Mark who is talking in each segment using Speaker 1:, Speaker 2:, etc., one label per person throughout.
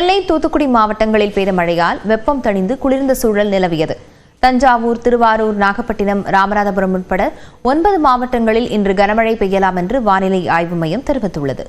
Speaker 1: நெல்லை தூத்துக்குடி மாவட்டங்களில் பெய்த மழையால் வெப்பம் தணிந்து குளிர்ந்த சூழல் நிலவியது. தஞ்சாவூர் திருவாரூர் நாகப்பட்டினம் ராமநாதபுரம் உட்பட ஒன்பது மாவட்டங்களில் இன்று கனமழை பெய்யலாம் என்று வானிலை ஆய்வு மையம் தெரிவித்துள்ளது.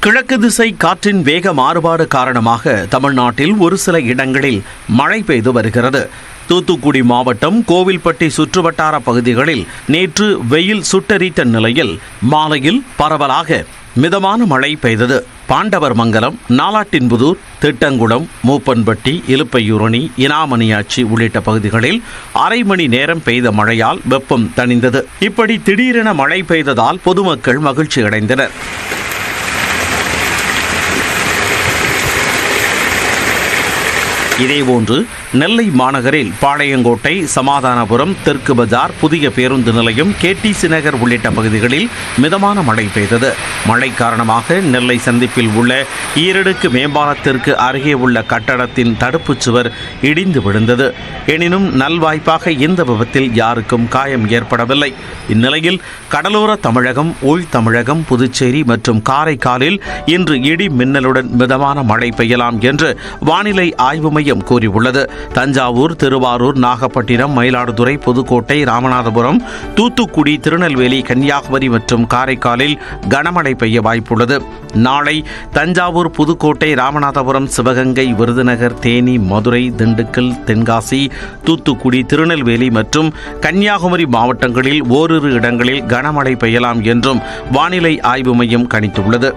Speaker 2: கிழக்கு திசை காற்றின் வேக மாறுபாடு காரணமாக தமிழ்நாட்டில் ஒரு சில இடங்களில் மழை பெய்து வருகிறது. தூத்துக்குடி மாவட்டம் கோவில்பட்டி சுற்றுவட்டார பகுதிகளில் நேற்று வெயில் சுட்டரித்த நிலையில் மாலையில் பரவலாக மிதமான மழை பெய்தது. பாண்டவர் மங்கலம் நாலாட்டின்புதூர் திட்டங்குளம் மூப்பன்பட்டி இலுப்பையூரணி இனாமணியாச்சி உள்ளிட்ட பகுதிகளில் அரை மணி நேரம் பெய்த மழையால் வெப்பம் தணிந்தது. இப்படி திடீரென மழை பெய்ததால் பொதுமக்கள் மகிழ்ச்சி அடைந்தனர் இதேபோன்று நெல்லை மாநகரில் பாளையங்கோட்டை சமாதானபுரம் தெற்கு பஜார் புதிய பேருந்து நிலையம் கேடிசி நகர் உள்ளிட்ட பகுதிகளில் மிதமான மழை பெய்தது. மழை காரணமாக நெல்லை சந்திப்பில் உள்ள ஈரடுக்கு மேம்பாலத்திற்கு அருகே உள்ள கட்டடத்தின் தடுப்புச் சுவர் இடிந்து விழுந்தது. எனினும் நல்வாய்ப்பாக இந்த விபத்தில் யாருக்கும் காயம் ஏற்படவில்லை. இந்நிலையில் கடலோர தமிழகம் உள் தமிழகம் புதுச்சேரி மற்றும் காரைக்காலில் இன்று இடி மின்னலுடன் மிதமான மழை பெய்யலாம் என்று வானிலை ஆய்வு மையம் கூறியுள்ளது. தஞ்சாவூர் திருவாரூர் நாகப்பட்டினம் மயிலாடுதுறை புதுக்கோட்டை ராமநாதபுரம் தூத்துக்குடி திருநெல்வேலி கன்னியாகுமரி மற்றும் காரைக்காலில் கனமழை பெய்ய வாய்ப்புள்ளது. நாளை தஞ்சாவூர் புதுக்கோட்டை ராமநாதபுரம் சிவகங்கை விருதுநகர் தேனி மதுரை திண்டுக்கல் தென்காசி தூத்துக்குடி திருநெல்வேலி மற்றும் கன்னியாகுமரி மாவட்டங்களில் ஓரிரு இடங்களில் கனமழை பெய்யலாம் என்றும் வானிலை ஆய்வு மையம் கணித்துள்ளது.